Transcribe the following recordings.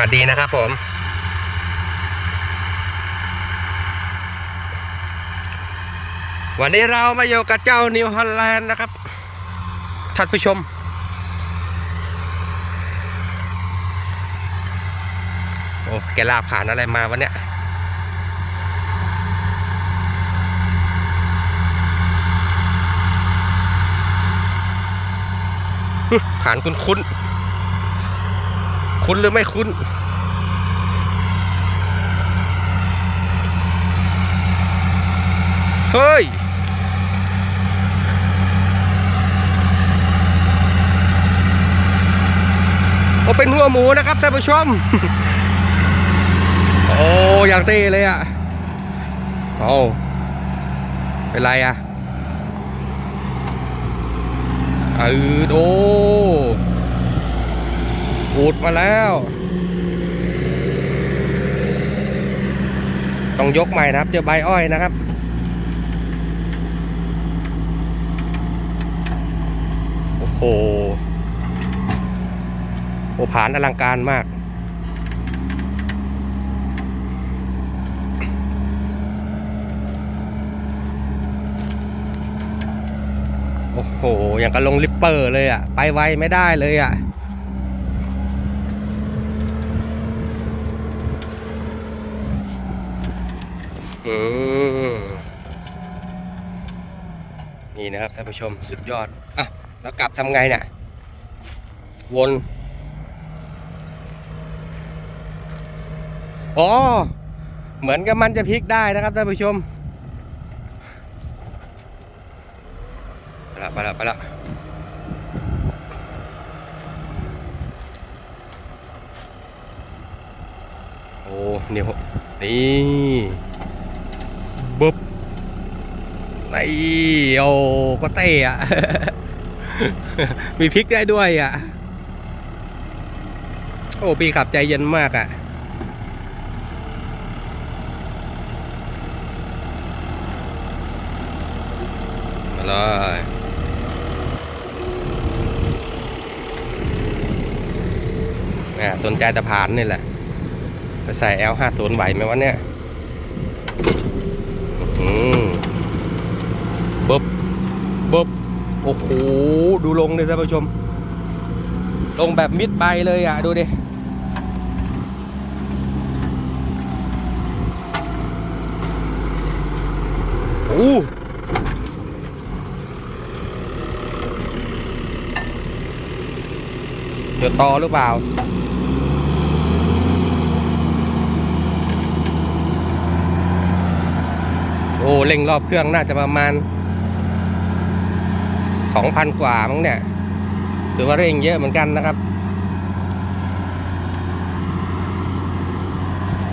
วัสดีนะครับผมวันนี้เรามาอยู่กับเจ้านิวฮอลแลนด์นะครับท่านผู้ชม โอ้แกลาผ่านอะไรมาวันเนี้ยผ่านคุ้นคุ้นๆ คุ้นหรือไม่คุ้น เฮ้ย โอเป็นหัวหมูนะครับท่านผู้ชม โอ้อย่างเท่เลยอะ โอ้เป็นไรอะอืดโอ้ อูดมาแล้ว ต้องยกใหม่นะครับ เจอใบอ้อยนะครับ โอ้โห โอ้ผานอลังการมากโอ้โห อย่างกับลงลิปเปอร์เลยอะ ไปไวไม่ได้เลยอะ นี่นะครับท่านผู้ชมสุดยอด อะ แล้วกลับทำไงเนี่ยวนอ๋อเหมือนกับมันจะพลิกได้นะครับท่านผู้ชมไปละไปละไปละโอ้เนี่ผมนี่บึบ นี่โอ้ก็เตะอะมีพลิกได้ด้วยอะ โอ้พี่ขับใจเย็นมากอะมาเลยสนใจแต่ผ่านนี่แหละไปใส่ L50 ไหวไหมวะเนี่ยอืม บบโอ้โห ดูลงเลยท่านผู้ชม ลงแบบมิดใบเลยอะ ดูดิ โอ้เดี๋ยวต่อหรือเปล่าโอ้เร่งรอบเครื่องน่าจะประมาณ 2,000 กว่ามั้งเนี่ยถือว่าเร่งเยอะเหมือนกันนะครับ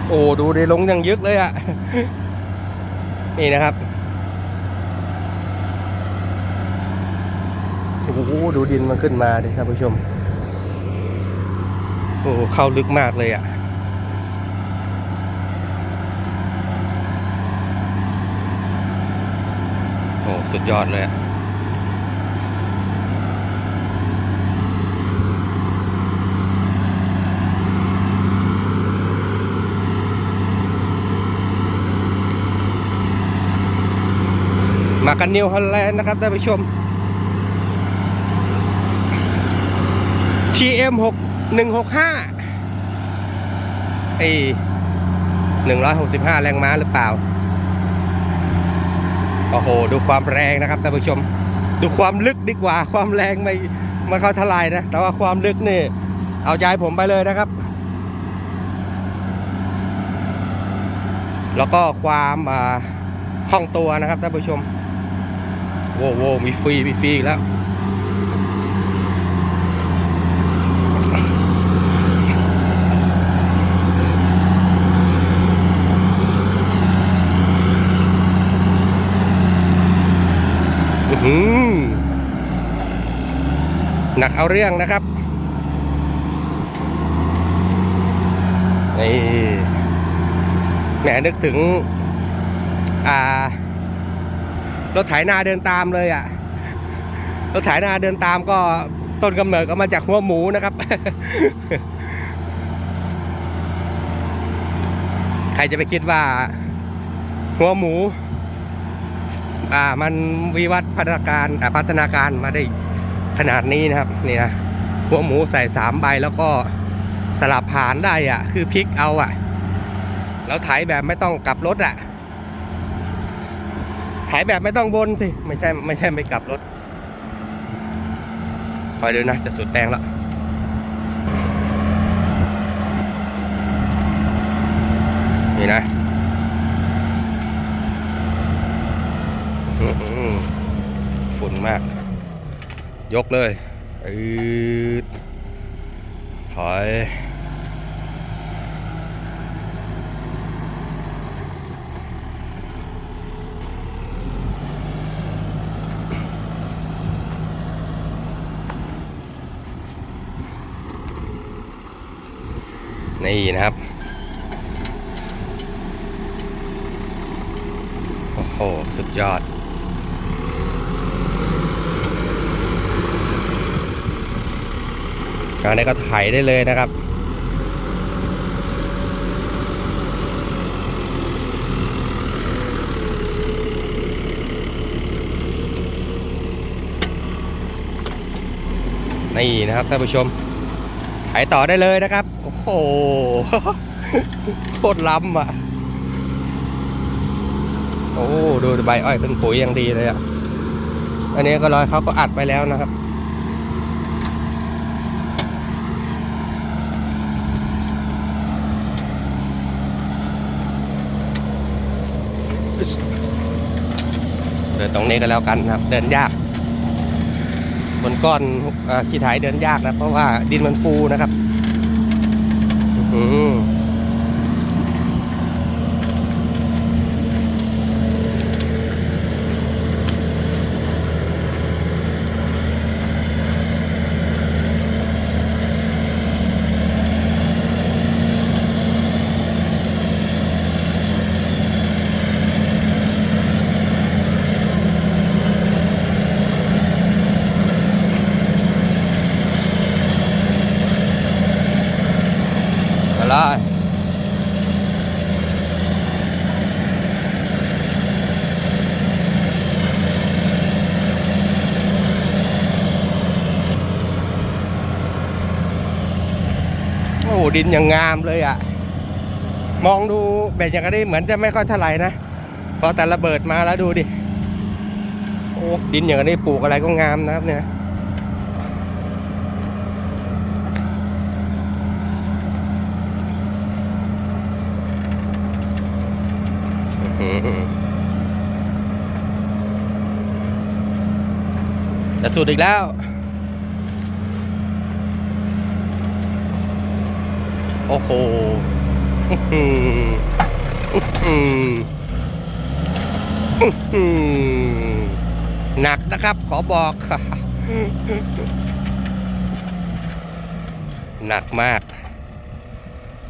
โอ้ดูดิลงยังยึกเลยอะนี่นะครับโอ้โหดูดินมันขึ้นมาดิท่านผู้ชม โอ้เข้าลึกมากเลยอะ่ะโอ้สุดยอดเลยอะ มากันนิวฮอลแลนด์นะครับท่านผู้ชม TM 6 165ไอ165 แรงม้าหรือเปล่า โอ้โห ดูความแรงนะครับท่านผู้ชม ดูความลึกดีกว่า ความแรงไม่ไม่เข้าทลายนะ แต่ว่าความลึกนี่ เอาใจผมไปเลยนะครับ แล้วก็ความคล่องตัวนะครับท่านผู้ชม โว้โวมีฟรีมีฟรีแล้วอื้อหือหนักเอาเรื่องนะครับ นี่แหมนึกถึง อ่า รถไถนาเดินตามเลยอะ่ะรถไถนาเดินตามก็ต้นกำเนิดก็มาจากหัวหมูนะครับ ใครจะไปคิดว่า หัวหมู อ่า มันวิวัฒน์พัฒนาการอ่าพัฒนาการมาได้ขนาดนี้นะครับนี่นะหัวหมูใส่สามใบแล้วก็สลับผ่านได้อะ คือพลิกเอาอะ แล้วไถแบบไม่ต้องกลับรถอะ ไถแบบไม่ต้องวนสิ ไม่ใช่ไม่ใช่ไม่กลับรถคอยดูนะ จะสุดแปลงแล้วนี่นะฝุ่นมาก ยกเลยอืดถอย นี่นะครับ โอ้โห สุดยอด การนี้ก็ไถได้เลยนะครับนี่นะครับท่านผู้ชมไถต่อได้เลยนะครับ โอ้โหโคตรล้ำอะ โอ้ดูใบอ้อยเป็นปุ๋ยอย่างดีเลยอะ อันนี้ก็รอยเขาก็อัดไปแล้วนะครับเดินตรงนี้ก็แล้วกันนะครับ เดินยาก บนก้อนออขี้ไถเดินยากนะ เพราะว่าดินมันฟูนะครับ อื้อหือม ดินอย่างงามเลยอะ มองดูแบบอย่างนี้เหมือนจะไม่ค่อยเท่าไหร่นะพอแต่ระเบิดมาแล้วดูดิโอ้ดินอย่างนี้ปลูกอะไรก็งามนะครับเนี่ยจะสุดอีกแล้ว โอ้โหอื้อหืออื้อหืออื้อหือหนักนะครับ ขอบอกหนักมาก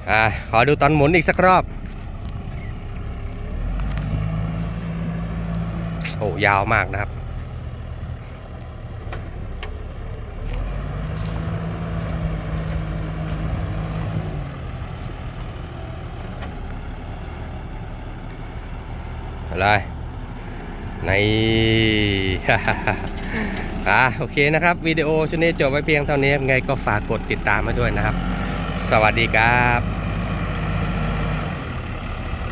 อ่า ขอดูตอนหมุนอีกสักรอบ โอ้ยาวมากนะครับ อะไรในอ่าโอเคนะครับ วิดีโอชุดนี้จบไว้เพียงเท่านี้ยังไงก็ฝากกดติดตามมาด้วยนะครับ สวัสดีครับ